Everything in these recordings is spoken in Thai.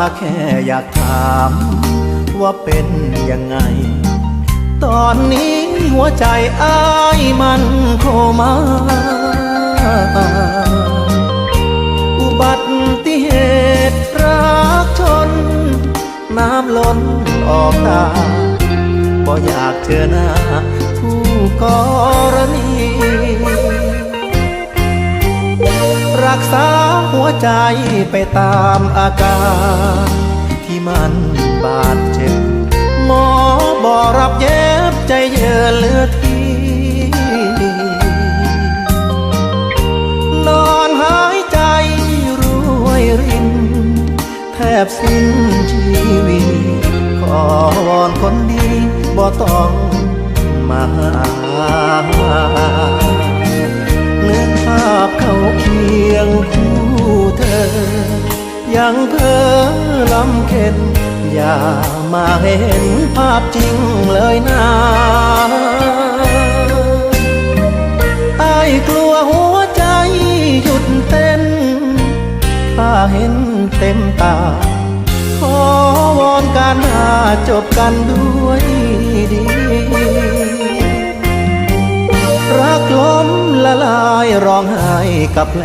ถ้าแค่อยากถาม ว่าเป็นยังไง ตอนนี้หัวใจอ้ายมันโคมาอุบัติเหตุรักชน น้ำล้นออกตาบ่อยากเจอหน้า ใจไปตามอาการที่มันบาดเจ็บ หมอบอรับเย็บใจเยือเลือดทีนอนหายใจรวยริน แทบสิ้นชีวิตขอวอนคนดีบ่ต้องมาหา ยังเพ้อลำเค็นอย่ามาเห็นภาพจริงเลยนะไอ้กลัวหัวใจหยุดเต้นถ้าเห็นเต็มตา ขอวอนการหาจบกันด้วยดี รักล้มละลายร้องไห้กับแผล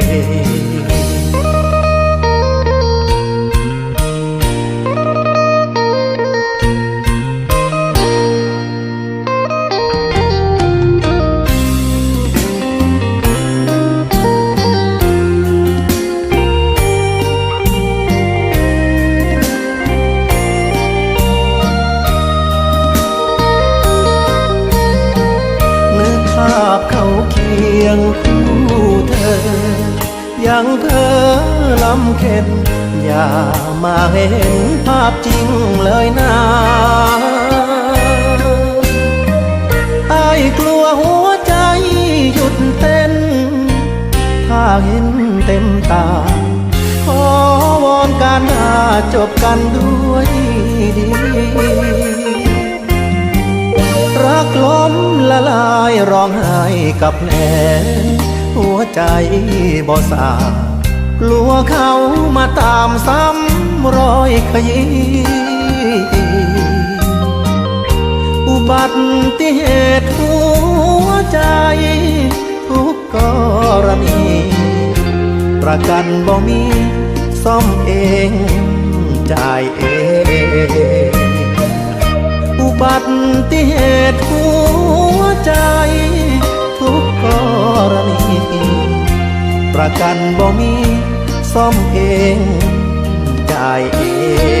ง คียงคู่เธอ ยังเพ้อลำเค็นอย่ามาเห็นภาพจริงเลยนะไอ้กลัวหัวใจหยุดเต้น ถ้าเห็นเต็มตา ขอวอนการหาจบกันด้วยดี ล้มละลายร้องไห้กับแผลหัวใจบ่สากลัวเขามาตามซ้ำรอยขยี้อุบัติเหตุหัวใจ ทุกกรณี ประกันบ่มีซ่อมเองจ่ายเอง อุบัติเหตุ ประกันบ่มีซ่อมเองจ่ายเอง